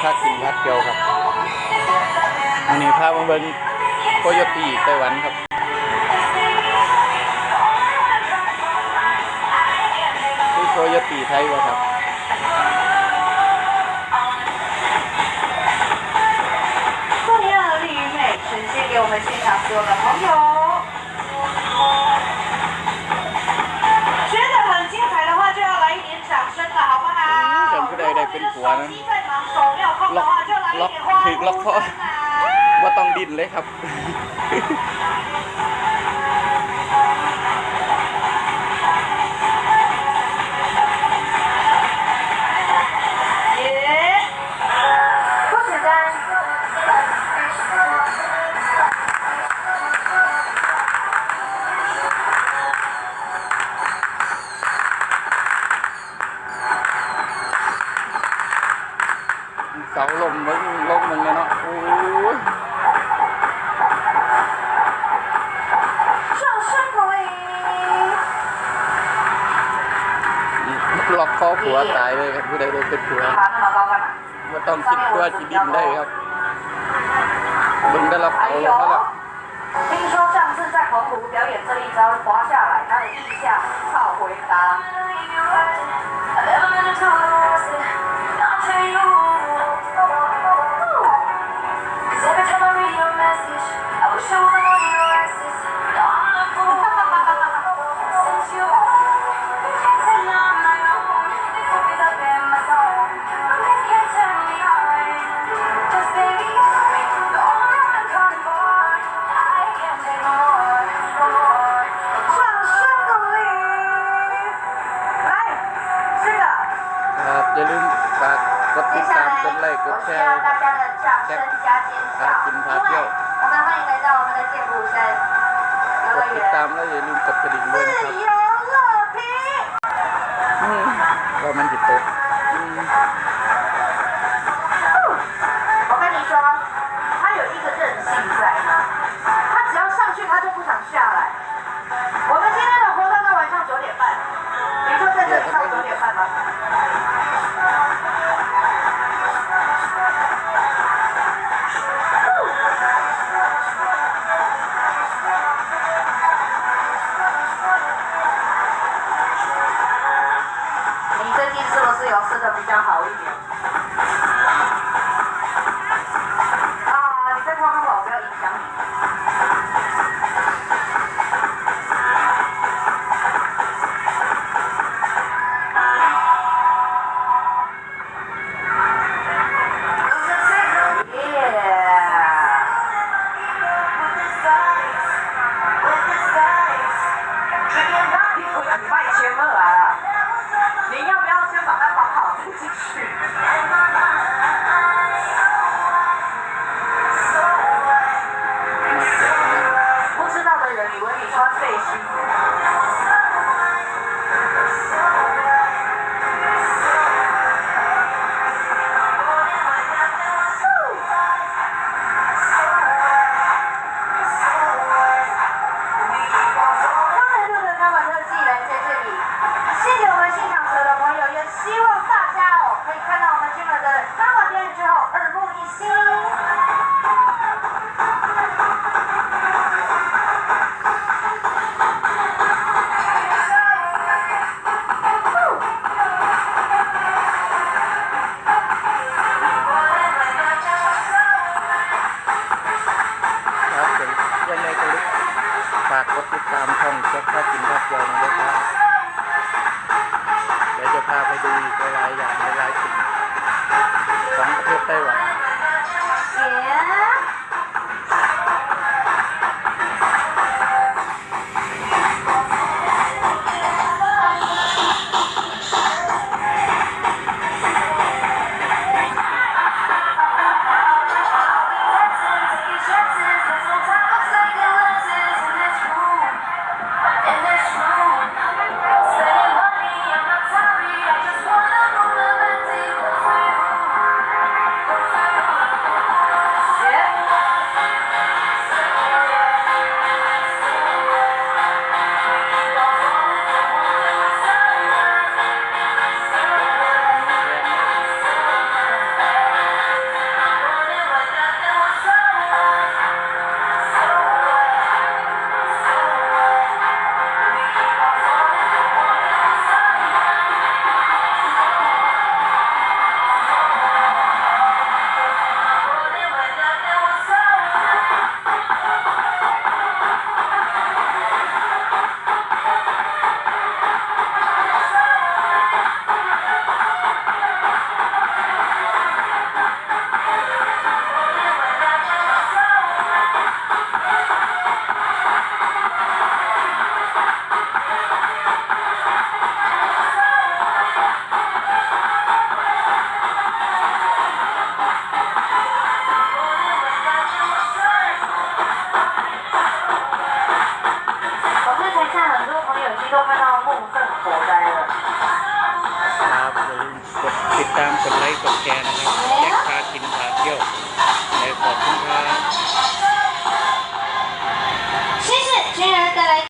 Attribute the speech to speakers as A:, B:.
A: ค่ากินพัดเกียวครับอันนี้พามาเบิ่งโคโยตีไต้หวันครับคือโคโยตีไทยวะครับ
B: 这样的丽与美呈现给我们现场所有的朋友。
A: ว่าต้องดิ้นเลยครับ สาลมมึงลมมึงเลยเนาะโอ้ย
B: 掌声鼓励。
A: ล็อกคอผัวตายเลยครับผู้ใดได้เป็นผัว
B: 爬那么高干嘛？
A: ว่าต้องคิดตัวจีดิ้นได้ครับมึงได้รับ
B: 还
A: เขาล
B: 有
A: งแล้วล่ะ，
B: 听说上次在澎湖表演这一招滑下来，他的意象超回答。
A: どうぞ。
B: 我需要大家的掌声加尖叫因为我们欢迎来到我们的健步生游乐园自由乐
A: 平嗯我们几的嗯
B: 我跟你说他有一个韧性在他只要上去他就不想下来比较好一点？ ดีหลายๆอย่างหลายๆสิ่งของ
A: ประเทศไต้หวัน耶！ ติดตามกดไลค์กดแชร์นะครับแยกพากินพาเที่ยวและขอบคุณครับ